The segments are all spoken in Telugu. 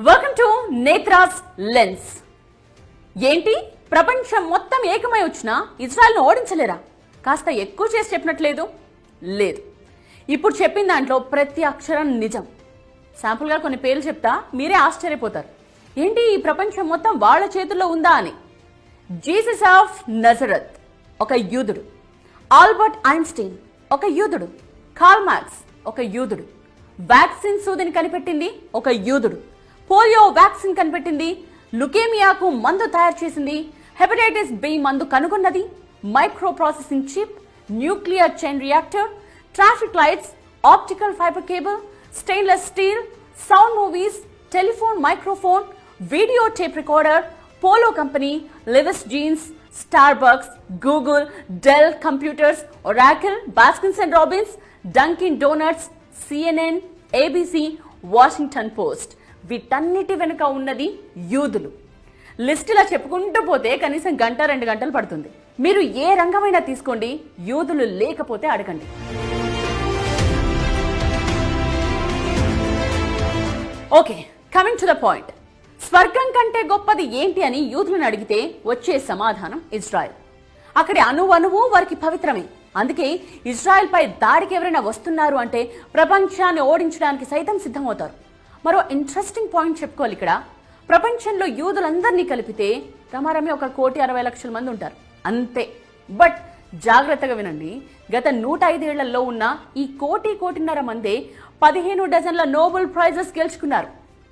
వెల్కమ్ టు నేత్రాస్ లెన్స్ ఏంటి? ప్రపంచం మొత్తం ఏకమై వచ్చినా ఇజ్రాయల్ను ఓడించలేరా? కాస్త ఎక్కువ చేసి చెప్పినట్లేదు? లేదు. ఇప్పుడు చెప్పిన దాంట్లో ప్రతి అక్షరం నిజం. శాంపుల్గా కొన్ని పేర్లు చెప్తా మీరే ఆశ్చర్యపోతారు. ఏంటి ఈ ప్రపంచం మొత్తం వాళ్ళ చేతుల్లో ఉందా అని? జీసస్ ఆఫ్ నజరత్ ఒక యూదుడు. ఆల్బర్ట్ ఐన్స్టీన్ ఒక యూదుడు. కార్ల్ మార్క్స్ ఒక యూదుడు. వ్యాక్సిన్ సూదిని కనిపెట్టింది ఒక యూదుడు. పోలియో వ్యాక్సిన్ కనిపెట్టింది. లుకేమియాకు మందు తయారు చేసింది. హెపటైటిస్ బి మందు కనుగొన్నది. Micro processing chip nuclear chain reactor traffic lights optical fibre cable stainless steel sound movies telephone microphone video tape recorder polo company Levi's jeans Starbucks Google Dell computers Oracle Baskins and Robbins Dunkin Donuts CNN ABC Washington Post. వీటన్నిటి వెనుక ఉన్నది యూదులు. లిస్టులా చెప్పుకుంటూ పోతే కనీసం గంట రెండు గంటలు పడుతుంది. మీరు ఏ రంగమైనా తీసుకోండి యూదులు లేకపోతే అడగండి. Okay coming to the point స్వర్గం కంటే గొప్పది ఏంటి అని యూదులను అడిగితే వచ్చే సమాధానం ఇజ్రాయెల్. అక్కడి అణువణువు వారికి పవిత్రమే. అందుకే ఇజ్రాయెల్ పై దాడికి ఎవరైనా వస్తున్నారు అంటే ప్రపంచాన్ని ఓడించడానికి సైతం సిద్ధమవుతారు. మరో ఇంట్రెస్టింగ్ పాయింట్ చెప్పుకోవాలి ఇక్కడ. ప్రపంచంలో యూదులందరినీ కలిపితే రమారమి ఒక కోటి అరవై లక్షల మంది ఉంటారు. అంతే. బట్ జాగ్రత్తగా వినండి. గత నూట ఐదేళ్ళలో ఉన్న ఈ కోటి కోటిన్నర మందే పదిహేను డజన్ల నోబెల్ ప్రైజెస్ గెలుచుకున్నారు.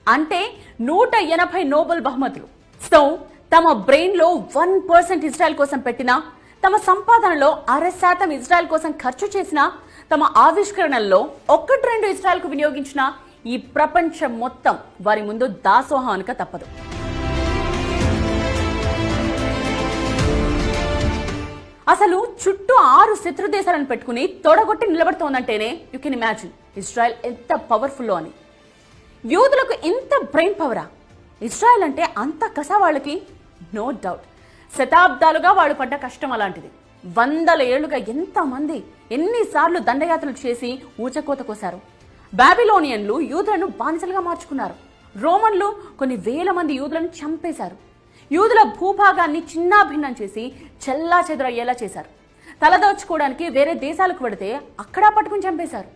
అంటే నూట ఎనభై నోబెల్ బహుమతులు. సో తమ బ్రెయిన్లో వన్ పర్సెంట్ ఇజ్రాయెల్ కోసం పెట్టినా తమ సంపాదనలో అర శాతం ఇజ్రాయెల్ కోసం ఖర్చు చేసిన తమ ఆవిష్కరణల్లో ఒక్కటి రెండు ఇజ్రాయెల్కు వినియోగించిన ఈ ప్రపంచం మొత్తం వారి ముందు దాసోహం తప్పదు. అసలు చుట్టూ ఆరు శత్రు దేశాలను పెట్టుకుని తొడగొట్టి నిలబడుతోందంటేనే యు కెన్ ఇమాజిన్ ఇజ్రాయెల్ ఎంత పవర్ఫుల్లో అని. యూదులకు ఇంత బ్రెయిన్ పవరా ఇజ్రాయెల్ అంటే అంత కస వాళ్ళకి? నో డౌట్ శతాబ్దాలుగా వాళ్ళు పడ్డ కష్టం అలాంటిది. వందల ఏళ్ళుగా ఎంతమంది ఎన్నిసార్లు దండయాత్రలు చేసి ఊచకోత కోశారు బాబిలోనియన్లు యూదులను బానిసలుగా మార్చుకున్నారు. రోమన్లు కొన్ని వేల మంది యూదులను చంపేశారు. యూదుల భూభాగాన్ని చిన్నాభిన్నం చేసి చెల్లా చెదరయ్యేలా చేశారు. తలదోచుకోవడానికి వేరే దేశాలకు పెడితే అక్కడా పట్టుకుని చంపేశారు.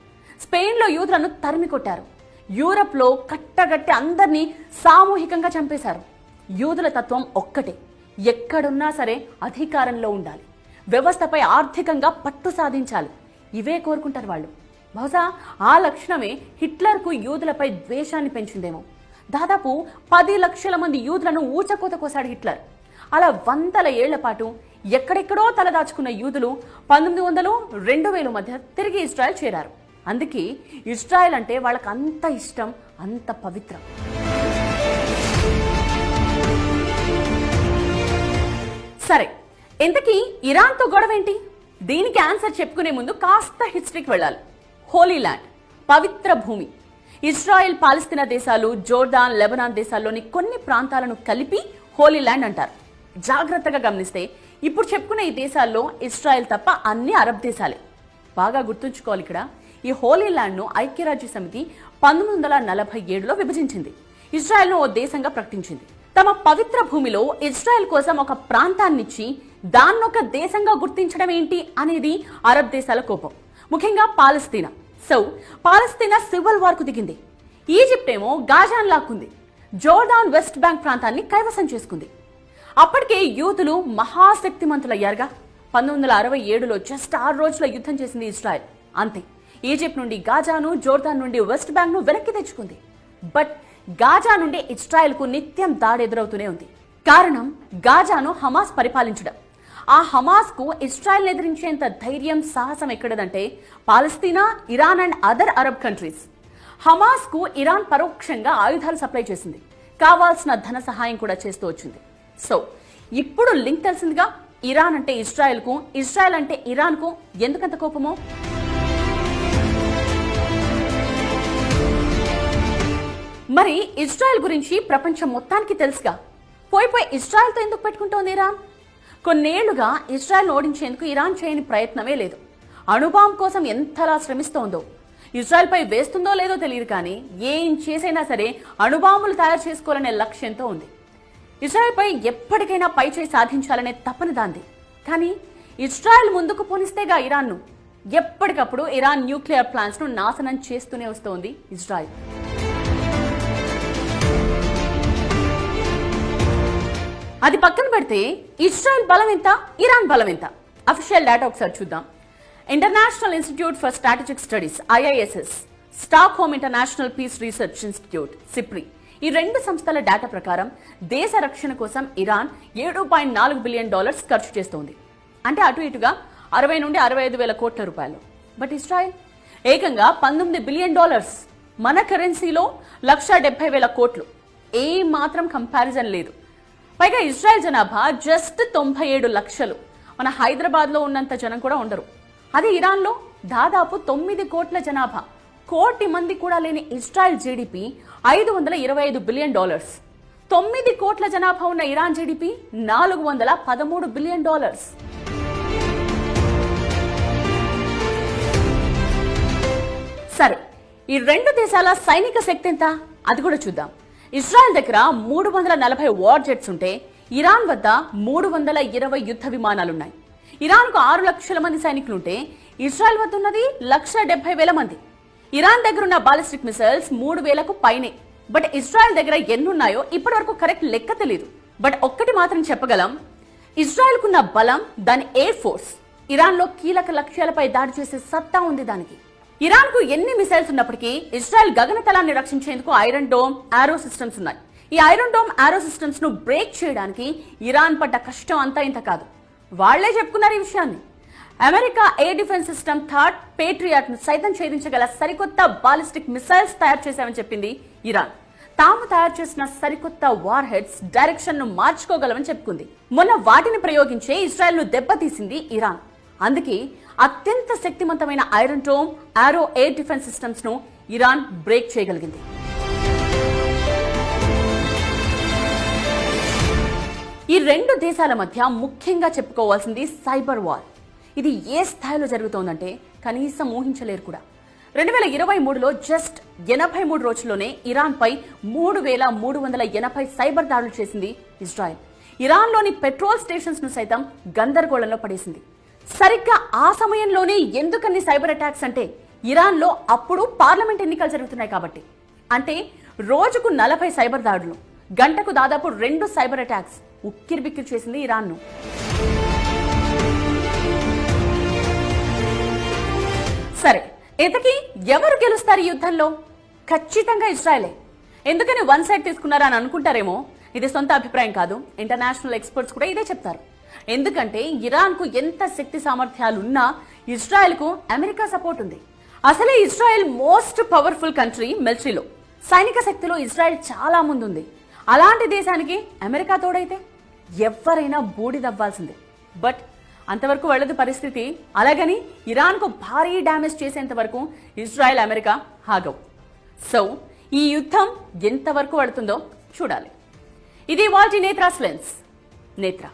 స్పెయిన్లో యూదులను తరిమి కొట్టారు. యూరప్లో కట్టగట్టి అందరినీ సామూహికంగా చంపేశారు. యూదుల తత్వం ఒక్కటే ఎక్కడున్నా సరే అధికారంలో ఉండాలి. వ్యవస్థపై ఆర్థికంగా పట్టు సాధించాలి. ఇవే కోరుకుంటారు వాళ్ళు. బహుశా ఆ లక్షణమే హిట్లర్కు యూదులపై ద్వేషాన్ని పెంచిందేమో. దాదాపు పది లక్షల మంది యూదులను ఊచకోత కోసాడు హిట్లర్. అలా వందల ఏళ్ళ పాటు ఎక్కడెక్కడో తలదాచుకున్న యూదులు పంతొమ్మిది వందలు రెండు వేల మధ్య తిరిగి ఇస్రాయల్ చేరారు. అందుకే ఇస్రాయల్ అంటే వాళ్ళకి అంత ఇష్టం అంత పవిత్రం. సరే ఇంతకీ ఇరాన్తో గొడవ ఏంటి దీనికి ఆన్సర్ చెప్పుకునే ముందు కాస్త హిస్టరీకి వెళ్ళాలి. హోలీ ల్యాండ్ పవిత్ర భూమి. ఇజ్రాయెల్ పాలస్తీనా దేశాలు జోర్డాన్ లెబనాన్ దేశాల్లోని కొన్ని ప్రాంతాలను కలిపి హోలీ ల్యాండ్ అంటారు. జాగ్రత్తగా గమనిస్తే ఇప్పుడు చెప్పుకునే ఈ దేశాల్లో ఇజ్రాయెల్ తప్ప అన్ని అరబ్ దేశాలే. బాగా గుర్తుంచుకోవాలి ఇక్కడ ఈ హోలీ ల్యాండ్ను ఐక్యరాజ్య సమితి పంతొమ్మిది వందల నలభై ఏడులో విభజించింది. ఇజ్రాయెల్ను ఓ దేశంగా ప్రకటించింది. తమ పవిత్ర భూమిలో ఇజ్రాయెల్ కోసం ఒక ప్రాంతాన్నిచ్చి దాన్నొక దేశంగా గుర్తించడం ఏంటి అనేది అరబ్ దేశాల కోపం. ముఖ్యంగా పాలస్తీనా. సో పాలస్తీనా సివిల్ వార్కు దిగింది. ఈజిప్ట్ ఏమో గాజాన్ లాక్కుంది. జోర్డాన్ వెస్ట్ బ్యాంక్ ప్రాంతాన్ని కైవసం చేసుకుంది. అప్పటికే యూతులు మహాశక్తిమంతులయ్యారుగా. పంతొమ్మిది వందల అరవై ఏడులో జస్ట్ ఆరు రోజుల యుద్ధం చేసింది ఇజ్రాయెల్. అంతే. ఈజిప్ట్ నుండి గాజాను జోర్దాన్ నుండి వెస్ట్ బ్యాంక్ను వెనక్కి తెచ్చుకుంది. బట్ గాజా నుండి ఇజ్రాయెల్కు నిత్యం దాడి ఎదురవుతూనే ఉంది. కారణం గాజాను హమాస్ పరిపాలించడం ఆ హమాస్కు ఇస్రాయల్ ఎదిరించేంత ధైర్యం సాహసం ఎక్కడదంటే పాలస్తీనా Iran and other Arab countries. హమాస్కు Iran పరోక్షంగా ఆయుధాలు సప్లై చేసింది. కావాల్సిన ధన సహాయం కూడా చేస్తూ వచ్చింది. సో ఇప్పుడు లింక్ తెలిసిందిగా? ఇరాన్ అంటే ఇజ్రాయెల్కు ఇజ్రాయెల్ అంటే ఇరాన్కు ఎందుకంత కోపమో? మరి ఇజ్రాయెల్ గురించి ప్రపంచం మొత్తానికి తెలుసుగా? పోయిపోయి పోయి ఇజ్రాయెల్తో ఎందుకు పెట్టుకుంటోంది ఇరాన్? కొన్నేళ్ళుగా ఇజ్రాయెల్ ఓడించేందుకు ఇరాన్ చేయని ప్రయత్నమే లేదు. అణుబాంబ్ కోసం ఎంతలా శ్రమిస్తోందో ఇజ్రాయెల్పై వేస్తుందో లేదో తెలియదు కానీ ఏం చేసైనా సరే అణుబాంబులు తయారు చేసుకోవాలనే లక్ష్యంతో ఉంది. ఇజ్రాయెల్పై ఎప్పటికైనా పై చేయి సాధించాలనే తపన దాంది. కానీ ఇజ్రాయెల్ ముందుకు పోనిస్తేగా ఇరాన్ను ఎప్పటికప్పుడు ఇరాన్ న్యూక్లియర్ ప్లాంట్స్ను నాశనం చేస్తూనే వస్తోంది ఇజ్రాయెల్. అది పక్కన పెడితే ఇజ్రాయెల్ బలం ఎంత ఇరాన్ బలం ఎంత? అఫీషియల్ డేటా ఒకసారి చూద్దాం. International Institute for Strategic Studies IISS Stockholm International Peace Research Institute SIPRI ఈ రెండు సంస్థల డేటా ప్రకారం దేశ రక్షణ కోసం ఇరాన్ ఏడు పాయింట్ నాలుగు బిలియన్ డాలర్స్ ఖర్చు చేస్తోంది. అంటే అటు ఇటుగా అరవై నుండి అరవై ఐదు వేల కోట్ల రూపాయలు. బట్ ఇస్రాయెల్ ఏకంగా పంతొమ్మిది బిలియన్ డాలర్స్. మన కరెన్సీలో లక్ష డెబ్బై వేల కోట్లు. ఏ మాత్రం కంపారిజన్ లేదు. పైగా ఇజ్రాయెల్ జనాభా జస్ట్ తొంభై ఏడు లక్షలు. మన హైదరాబాద్లో ఉన్నంత జనం కూడా ఉండరు. అదే ఇరాన్లో దాదాపు తొమ్మిది కోట్ల జనాభా. కోటి మంది కూడా లేని ఇజ్రాయెల్ జీడిపి ఐదు వందల ఇరవై ఐదు బిలియన్ డాలర్స్. తొమ్మిది కోట్ల జనాభా ఉన్న ఇరాన్ జీడిపి నాలుగు వందల పదమూడు బిలియన్ డాలర్స్. సరే ఈ రెండు దేశాల సైనిక శక్తి ఎంత? అది కూడా చూద్దాం. ఇజ్రాయెల్ దగ్గర మూడు వందల నలభై వార్ జెట్స్ ఉంటే ఇరాన్ వద్ద మూడు వందల ఇరవై యుద్ధ విమానాలున్నాయి. ఇరాన్కు ఆరు లక్షల మంది సైనికులుంటే ఇజ్రాయెల్ వద్ద ఉన్నది లక్ష డెబ్బై వేల మంది. ఇరాన్ దగ్గర ఉన్న బాలిస్టిక్ మిసైల్స్ మూడు వేలకు పైనే. బట్ ఇజ్రాయెల్ దగ్గర ఎన్నున్నాయో ఇప్పటి వరకు కరెక్ట్ లెక్క తెలియదు బట్ ఒక్కటి మాత్రం చెప్పగలం. ఇజ్రాయెల్కున్న బలం దాని ఎయిర్ ఫోర్స్. ఇరాన్లో కీలక లక్ష్యాలపై దాడి చేసే సత్తా ఉంది దానికి. ఇరాన్కు ఎన్ని మిసైల్స్ ఉన్నప్పటికీ ఇజ్రాయెల్ గగనతలాన్ని రక్షించేందుకు ఐరన్ డోమ్ ఆరో సిస్టమ్స్ ఉన్నాయి. ఈ ఐరన్ డోమ్ ఆరో సిస్టమ్స్ను బ్రేక్ చేయడానికి ఇరాన్ పడ్డ కష్టం అంతా ఇంత కాదు. వాళ్ళే చెప్పుకున్నారు ఈ విషయాన్ని. America air defence system THAAD పేట్రియాట్ను సైతం ఛేదించగల సరికొత్త బాలిస్టిక్ మిసైల్స్ తయారు చేశామని చెప్పింది ఇరాన్. తాము తయారు చేసిన సరికొత్త వార్ హెడ్స్ డైరెక్షన్ను మార్చుకోగలమని చెప్పుకుంది. మొన్న వాటిని ప్రయోగించే ఇజ్రాయెల్ను దెబ్బతీసింది ఇరాన్. అందుకే అత్యంత శక్తివంతమైన Iron Dome Arrow air defence సిస్టమ్స్ను Iran break చేయగలిగింది. ఈ రెండు దేశాల మధ్య ముఖ్యంగా చెప్పుకోవాల్సింది సైబర్ వార్. ఇది ఏ స్థాయిలో జరుగుతోందంటే కనీసం ఊహించలేరు కూడా. రెండు వేల ఇరవై మూడులో జస్ట్ ఎనభై మూడు రోజుల్లోనే ఇరాన్ పై మూడు వేల మూడు వందల ఎనభై సైబర్ దాడులు చేసింది ఇజ్రాయెల్. ఇరాన్లోని పెట్రోల్ స్టేషన్స్ను సైతం గందరగోళంలో పడేసింది. సరిగ్గా ఆ సమయంలోనే ఎందుకన్ని సైబర్ అటాక్స్ అంటే ఇరాన్లో అప్పుడు పార్లమెంట్ ఎన్నికలు జరుగుతున్నాయి కాబట్టి. అంటే రోజుకు నలభై సైబర్ దాడులు గంటకు దాదాపు రెండు సైబర్ అటాక్స్ ఉక్కిరిబిక్కిరి చేసింది ఇరాన్ను. సరే ఇంతకీ ఎవరు గెలుస్తారు ఈ యుద్ధంలో? ఖచ్చితంగా ఇజ్రాయలే. ఎందుకని వన్ సైడ్ తీసుకున్నారా అని అనుకుంటారేమో? ఇది సొంత అభిప్రాయం కాదు. ఇంటర్నేషనల్ ఎక్స్పర్ట్స్ కూడా ఇదే చెప్తారు. ఎందుకంటే ఇరాన్కు ఎంత శక్తి సామర్థ్యాలు ఉన్నా ఇజ్రాయెల్కు అమెరికా సపోర్ట్ ఉంది. అసలే ఇజ్రాయెల్ మోస్ట్ పవర్ఫుల్ కంట్రీ మిలిటరీలో. సైనిక శక్తిలో ఇజ్రాయెల్ చాలా ముందుంది. అలాంటి దేశానికి అమెరికా తోడైతే ఎవరైనా బూడిదవ్వాల్సిందే బట్ అంతవరకు వెళ్ళదు పరిస్థితి. అలాగని ఇరాన్కు భారీ డ్యామేజ్ చేసేంత వరకు ఇజ్రాయెల్ అమెరికా ఆగవు. సో ఈ యుద్ధం ఎంతవరకు పడుతుందో చూడాలి. ఇది వాటి నేత్రాస్ లెన్స్. నేత్ర.